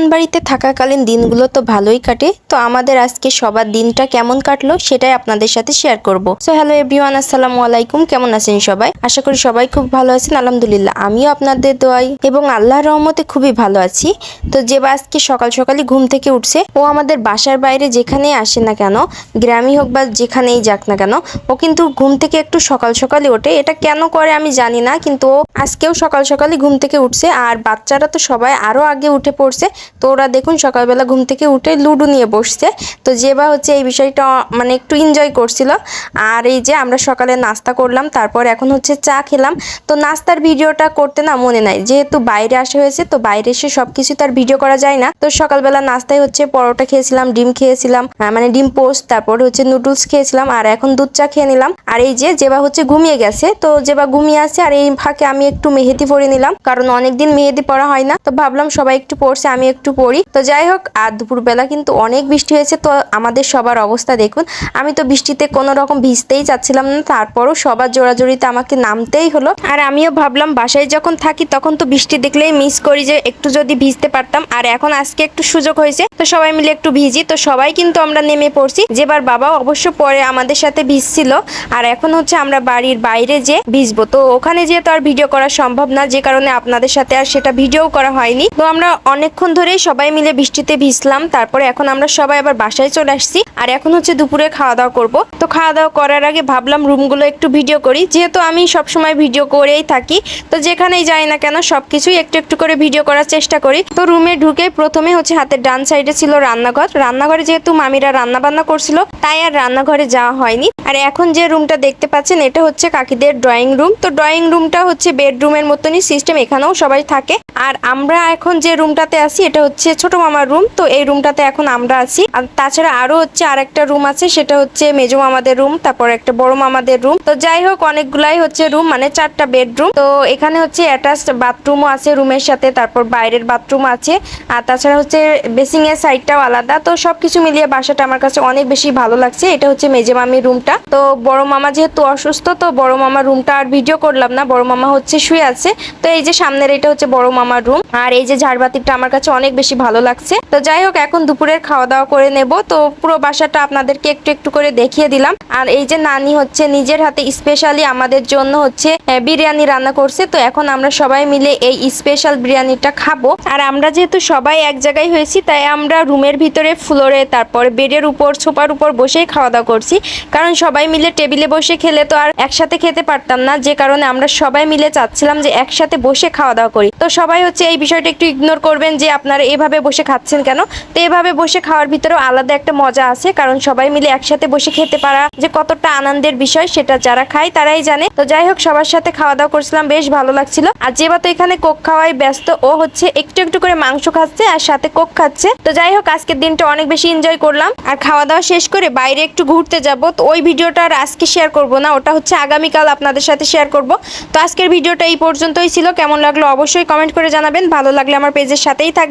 মেহমান বাড়িতে থাকাকালীন দিনগুলো তো ভালোই কাটে, তো আমাদের আজকে সবার দিনটা কেমন কাটলো সেটাই আপনাদের সাথে শেয়ার করব। সো হ্যালো এভরিওয়ান আসসালামু আলাইকুম, কেমন আছেন সবাই? আশা করি সবাই খুব ভালো আছেন, আলহামদুলিল্লাহ, আমিও আপনাদের দোয়াই এবং আল্লাহর রহমতে খুবই ভালো আছি। তো যে বা আজকে সকাল সকালই ঘুম থেকে উঠছে, ও আমাদের বাসার বাইরে যেখানেই আসে না কেন, গ্রামই হোক বা যেখানেই যাক না কেন, ও কিন্তু ঘুম থেকে একটু সকাল সকালই ওঠে। এটা কেন করে আমি জানি না, কিন্তু ও আজকেও সকাল সকালই ঘুম থেকে উঠছে, আর বাচ্চারা তো সবাই আরও আগে উঠে পড়ছে তো ওরা দেখুন সকালবেলা ঘুম থেকে উঠে লুডো নিয়ে বসছে। তো যে বা হচ্ছে এই বিষয়টা মানে একটু এনজয় করছিল। আর এই যে আমরা সকালে নাস্তা করলাম, তারপর এখন হচ্ছে চা খেলাম। তো নাস্তার ভিডিওটা করতে না মনে নাই। যেহেতু বাইরে আসা হয়েছে, তো বাইরে এসে সব কিছু তার ভিডিও করা যায় না। তো সকালবেলা নাস্তায় হচ্ছে পরোটা খেয়েছিলাম, ডিম খেয়েছিলাম মানে ডিম পোস্ট তারপর হচ্ছে নুডলস খেয়েছিলাম, আর এখন দুধ চা খেয়ে নিলাম। আর এই যে যেবা হচ্ছে ঘুমিয়ে গেছে, তো যেবা ঘুমিয়ে আছে, আর এই ফাঁকে আমি একটু মেহেদি পরে নিলাম, কারণ অনেকদিন মেহেদি পরা হয় না। তো ভাবলাম সবাই একটু পড়ছে আমি একটু পড়ি। তো যাই হোক আর দুপুরবেলা কিন্তু অনেক বৃষ্টি হয়েছে, তো আমাদের সবার অবস্থা দেখুন। আমি তো বৃষ্টিতে কোনো রকম ভিজতেই চাচ্ছিলাম না, তারপরও সবার জোড়াজোড়িতে আমাকে নামতেই হলো। আর আমিও ভাবলাম, বাসায় যখন থাকি তখন তো বৃষ্টি দেখলেই মিস করি যে একটু যদি ভিজতে পারতাম। আর এখন আজকে একটু সুযোগ হয়েছে, তো সবাই মিলে একটু ভিজি। তো সবাই কিন্তু আমরা নেমে পড়ছি। যেবার বাবাও অবশ্য পরে আমাদের সাথে ভিজছিল, আর এখন হচ্ছে আমরা বাড়ির বাইরে যে ভিজবো। তো ওখানে যেয়ে তো আর ভিডিও করা সম্ভব না, যে কারণে আপনাদের সাথে আর সেটা ভিডিও করা হয়নি। তো আমরা অনেকক্ষণ ধরেই সবাই মিলে বৃষ্টিতে ভিজলাম, তারপরে এখন আমরা সবাই আবার বাসায় চলে আসছি। আর এখন হচ্ছে দুপুরে খাওয়া দাওয়া করব। তো খাওয়া দাওয়া করার আগে ভাবলাম রুমগুলো একটু ভিডিও করি। যেহেতু আমি সবসময় ভিডিও করেই থাকি, তো যেখানেই যাই না কেন সবকিছুই একটু একটু করে ভিডিও করার চেষ্টা করি। তো রুমে ঢুকে প্রথমে হচ্ছে হাতের ডান সাইডে ছিল রান্নাঘর। রান্নাঘরে যেহেতু মামিরা রান্না বান্না করছিল, তাই আর রান্নাঘরে যাওয়া হয়নি। আর এখন যে রুমটা দেখতে পাচ্ছেন, এটা হচ্ছে কাকিদের ড্রয়িং রুম। তো ড্রয়িং রুমটা হচ্ছে বেডরুমের মতনই সিস্টেম, এখানেও সবাই থাকে। আর আমরা এখন যে রুমটাতে আছি এটা হচ্ছে ছোট মামার রুম তো এই রুমটাতে এখন আমরা আছি। আর তাছাড়া আরও হচ্ছে আরেকটা রুম আছে, সেটা হচ্ছে মেজো মামাদের রুম তারপর একটা বড় মামাদের রুম তো যাই হোক, অনেকগুলাই হচ্ছে রুম মানে চারটা বেডরুম তো এখানে হচ্ছে অ্যাটাচড বাথরুমও আছে রুমের সাথে, তারপর বাইরের বাথরুম আছে। আর তাছাড়া হচ্ছে বেসিং এর সাইডটাও আলাদা। তো সবকিছু মিলিয়ে বাসাটা আমার কাছে অনেক বেশি ভালো লাগছে। এটা হচ্ছে মেজে মামির রুমটা তো বড় মামা যেহেতু অসুস্থ, তো বড় মামার রুমটা আর ভিডিও করলাম না। বড় মামা হচ্ছে শুয়ে আছে। তো এই যে সামনের এটা হচ্ছে বড় মামার রুম আর এই যে ঝাড়বাতিটা আমার কাছে অনেক বেশি ভালো লাগছে। তো যাই হোক, এখন দুপুরের খাওয়া দাওয়া করে নেব। তো পুরো বাসাটা আপনাদেরকে একটু একটু করে দেখিয়ে দিলাম। আর এই যে নানি হচ্ছে, নিজের হাতে স্পেশালি আমাদের জন্য হচ্ছে বিরিয়ানি রান্না করছে। তো এখন আমরা সবাই মিলে এই স্পেশাল বিরিয়ানিটা খাব। আর আমরা যেহেতু সবাই এক জায়গায় হয়েছি, তাই আমরা রুমের ভিতরে ফ্লোরে তারপর বেডের উপর, সোফার উপর বসেই খাওয়া দাওয়া করছি। কারণ সবাই মিলে টেবিলে বসে খেলে তো আর একসাথে খেতে পারতাম না। যে কারণে আমরা সবাই মিলে চাচ্ছিলাম যে একসাথে বসে খাওয়া দাওয়া করি। তো সবাই হচ্ছে এই বিষয়টা একটু ইগনোর করবেন যে আপনারা এভাবে বসে খাচ্ছেন কেন? তো এভাবে বসে খাওয়ার ভিতরেও আলাদা একটা মজা আছে, কারণ সবাই মিলে একসাথে বসে খেতে পারা যে কতটা আনন্দের বিষয় সেটা যারা খায় তারাই জানে। তো যাই হোক, সবার সাথে খাওয়া দাওয়া করছিলাম, বেশ ভালো লাগছিল। আর যেবা তো এখানে কোক খাওয়াই ব্যস্ত, ও হচ্ছে একটু একটু করে মাংস খাচ্ছে আর সাথে কোক খাচ্ছে। তো যাই হোক, আজকের দিনটা অনেক বেশি এনজয় করলাম। আর খাওয়া দাওয়া শেষ করে বাইরে একটু ঘুরতে যাব, তো ওই ভিডিওটা আর আজকে শেয়ার করব না, ওটা হচ্ছে আগামীকাল আপনাদের সাথে শেয়ার করব। তো আজকের ভিডিওটা এই পর্যন্তই ছিল, কেমন লাগল অবশ্যই কমেন্ট করে জানাবেন, ভালো লাগলে আমার পেজের সাথেই